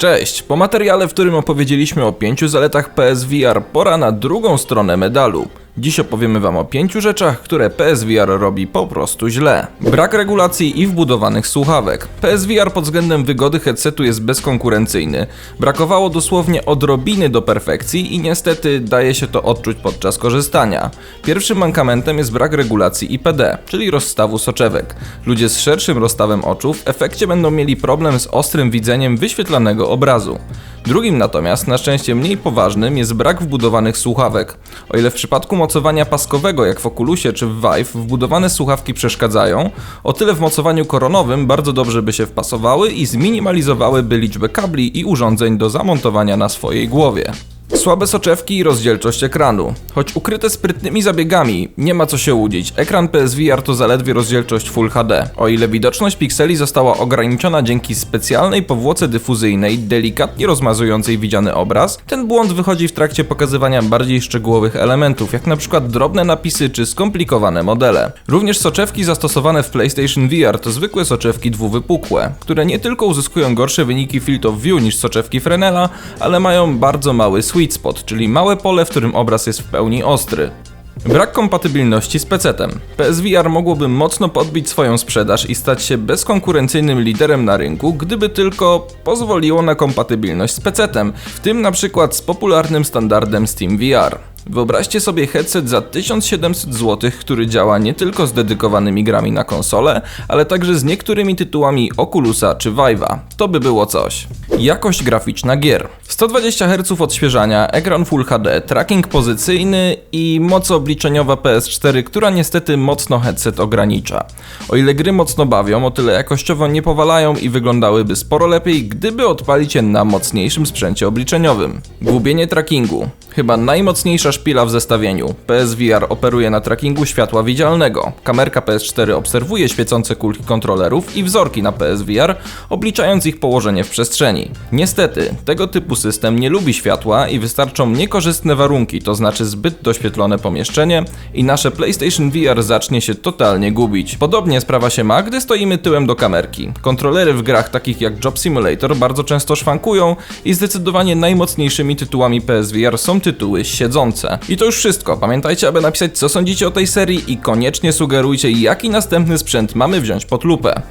Cześć! Po materiale, w którym opowiedzieliśmy o pięciu zaletach PSVR, pora na drugą stronę medalu. Dziś opowiemy Wam o pięciu rzeczach, które PSVR robi po prostu źle. Brak regulacji i wbudowanych słuchawek. PSVR pod względem wygody headsetu jest bezkonkurencyjny. Brakowało dosłownie odrobiny do perfekcji i niestety daje się to odczuć podczas korzystania. Pierwszym mankamentem jest brak regulacji IPD, czyli rozstawu soczewek. Ludzie z szerszym rozstawem oczu w efekcie będą mieli problem z ostrym widzeniem wyświetlanego obrazu. Drugim natomiast, na szczęście mniej poważnym, jest brak wbudowanych słuchawek. O ile w przypadku mocowania paskowego, jak w Oculusie czy w Vive, wbudowane słuchawki przeszkadzają, o tyle w mocowaniu koronowym bardzo dobrze by się wpasowały i zminimalizowałyby liczbę kabli i urządzeń do zamontowania na swojej głowie. Słabe soczewki i rozdzielczość ekranu. Choć ukryte sprytnymi zabiegami, nie ma co się łudzić. Ekran PSVR to zaledwie rozdzielczość Full HD. O ile widoczność pikseli została ograniczona dzięki specjalnej powłoce dyfuzyjnej, delikatnie rozmazującej widziany obraz, ten błąd wychodzi w trakcie pokazywania bardziej szczegółowych elementów, jak na przykład drobne napisy czy skomplikowane modele. Również soczewki zastosowane w PlayStation VR to zwykłe soczewki dwuwypukłe, które nie tylko uzyskują gorsze wyniki field of view niż soczewki Fresnela, ale mają bardzo mały sweet spot, czyli małe pole, w którym obraz jest w pełni ostry. Brak kompatybilności z PC-tem. PSVR mogłoby mocno podbić swoją sprzedaż i stać się bezkonkurencyjnym liderem na rynku, gdyby tylko pozwoliło na kompatybilność z PC-tem, w tym na przykład z popularnym standardem SteamVR. Wyobraźcie sobie headset za 1700 zł, który działa nie tylko z dedykowanymi grami na konsolę, ale także z niektórymi tytułami Oculusa czy Vive'a. To by było coś. Jakość graficzna gier. 120 Hz odświeżania, ekran Full HD, tracking pozycyjny i moc obliczeniowa PS4, która niestety mocno headset ogranicza. O ile gry mocno bawią, o tyle jakościowo nie powalają i wyglądałyby sporo lepiej, gdyby odpalić je na mocniejszym sprzęcie obliczeniowym. Gubienie trackingu. Chyba najmocniejsza szpila w zestawieniu. PSVR operuje na trackingu światła widzialnego. Kamerka PS4 obserwuje świecące kulki kontrolerów i wzorki na PSVR, obliczając ich położenie w przestrzeni. Niestety, tego typu system nie lubi światła i wystarczą niekorzystne warunki, to znaczy zbyt doświetlone pomieszczenie i nasze PlayStation VR zacznie się totalnie gubić. Podobnie sprawa się ma, gdy stoimy tyłem do kamerki. Kontrolery w grach takich jak Job Simulator bardzo często szwankują i zdecydowanie najmocniejszymi tytułami PSVR są tytuły siedzące. I to już wszystko. Pamiętajcie, aby napisać co sądzicie o tej serii i koniecznie sugerujcie, jaki następny sprzęt mamy wziąć pod lupę.